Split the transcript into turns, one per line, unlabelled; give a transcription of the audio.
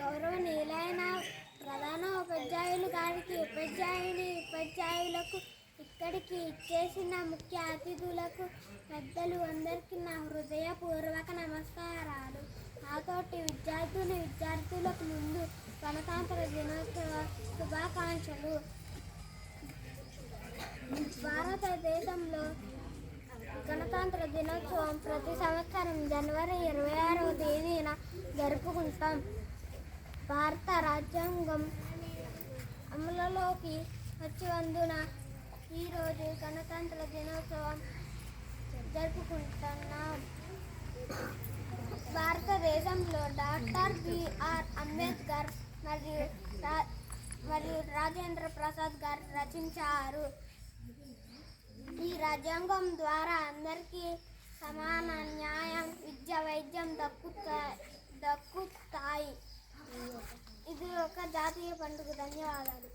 గౌరవనీయులైన ప్రధాన ఉపాధ్యాయులు గారికి ఉపాధ్యాయుని ఉపాధ్యాయులకు ఇక్కడికి ఇచ్చేసిన ముఖ్య అతిథులకు పెద్దలు అందరికీ నా హృదయపూర్వక నమస్కారాలు. నాతోటి విద్యార్థులు విద్యార్థులకు ముందు గణతంత్ర దినోత్సవ శుభాకాంక్షలు. భారతదేశంలో గణతంత్ర దినోత్సవం ప్రతి సంవత్సరం జనవరి ఇరవై ఆరవ తేదీన జరుపుకుంటాం. భారత రాజ్యాంగం అమలులోకి వచ్చినందున ఈరోజు గణతంత్ర దినోత్సవం జరుపుకుంటున్నాం. భారతదేశంలో డాక్టర్ బిఆర్ అంబేద్కర్ మరియు రా మరియు రాజేంద్ర ప్రసాద్ గారు రచించారు. ఈ రాజ్యాంగం ద్వారా అందరికీ సమాన న్యాయం విద్య వైద్యం దక్కుతాయి. జాతీయ పండుగ. ధన్యవాదాలు.